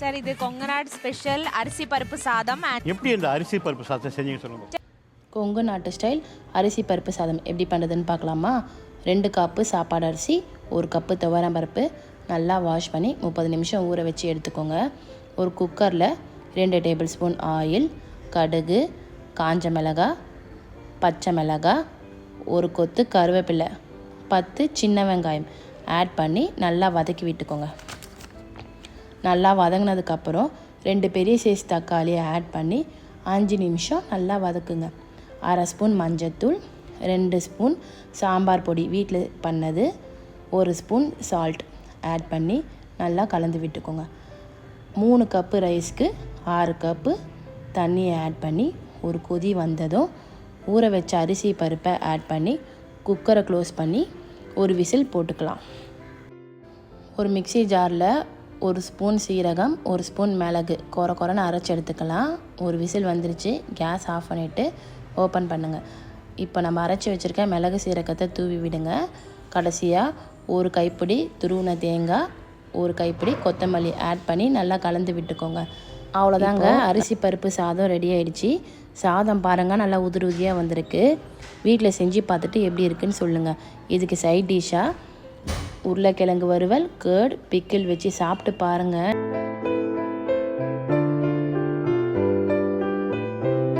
Sir இது Konganadu special அரிசி பருப்பு சாதம் எப்படி இந்த அரிசி பருப்பு சாதத்தை செஞ்சீங்க சொல்லுங்க. கொங்கு நாட்டு ஸ்டைல் அரிசி பருப்பு சாதம். எப்படி பண்ணுறதுன்னு பார்க்கலாமா? ரெண்டு கப்பு சாப்பாடு அரிசி ஒரு கப்பு துவரம் பருப்பு. நல்லா வாஷ் பண்ணி முப்பது நிமிஷம் ஊற வச்சு எடுத்துக்கோங்க. ஒரு குக்கரில் ரெண்டு டேபிள் ஸ்பூன் ஆயில் கடுகு காஞ்ச மிளகாய் பச்சை மிளகாய் ஒரு கொத்து கருவேப்பிலை பத்து சின்ன வெங்காயம். ஆட் பண்ணி நல்லா வதக்கி விட்டுக்கோங்க. நல்லா வதங்கினதுக்கப்புறம் ரெண்டு பெரிய சைஸ் தக்காளியை ஆட் பண்ணி அஞ்சு நிமிஷம் நல்லா வதக்குங்க. அரை ஸ்பூன் மஞ்சத்தூள் ரெண்டு ஸ்பூன் சாம்பார் பொடி வீட்டில் பண்ணது ஒரு ஸ்பூன் சால்ட் ஆட் பண்ணி நல்லா கலந்து விட்டுக்கோங்க. மூணு கப்பு ரைஸ்க்கு ஆறு கப்பு தண்ணியை ஆட் பண்ணி ஒரு கொதி வந்ததும் ஊற வச்ச அரிசி பருப்பை ஆட் பண்ணி குக்கரை க்ளோஸ் பண்ணி ஒரு விசில் போட்டுக்கலாம். ஒரு மிக்ஸி ஜாரில் ஒரு ஸ்பூன் சீரகம் ஒரு ஸ்பூன் மிளகு. கொர கொரன்னு அரைச்சி எடுத்துக்கலாம். ஒரு விசில் வந்துருச்சு. கேஸ் ஆஃப் பண்ணிவிட்டு ஓப்பன் பண்ணுங்கள் இப்போ நம்ம அரைச்சி வச்சுருக்க மிளகு சீரகத்தை தூவி விடுங்க. கடைசியாக ஒரு கைப்பிடி துருவின தேங்காய் ஒரு கைப்பிடி கொத்தமல்லி ஆட் பண்ணி நல்லா கலந்து விட்டுக்கோங்க. அவ்வளோதாங்க அரிசி பருப்பு சாதம் ரெடி ஆயிடுச்சு. சாதம் பாருங்கள் நல்லா உதிரி உதிரியாக வந்திருக்கு. வீட்டில் செஞ்சு பார்த்துட்டு எப்படி இருக்குன்னு சொல்லுங்கள் இதுக்கு சைட் டிஷ்ஷாக உருளைக்கிழங்கு வறுவல் கேர்ட் பிக்கிள் வச்சு சாப்பிட்டு பாருங்கள்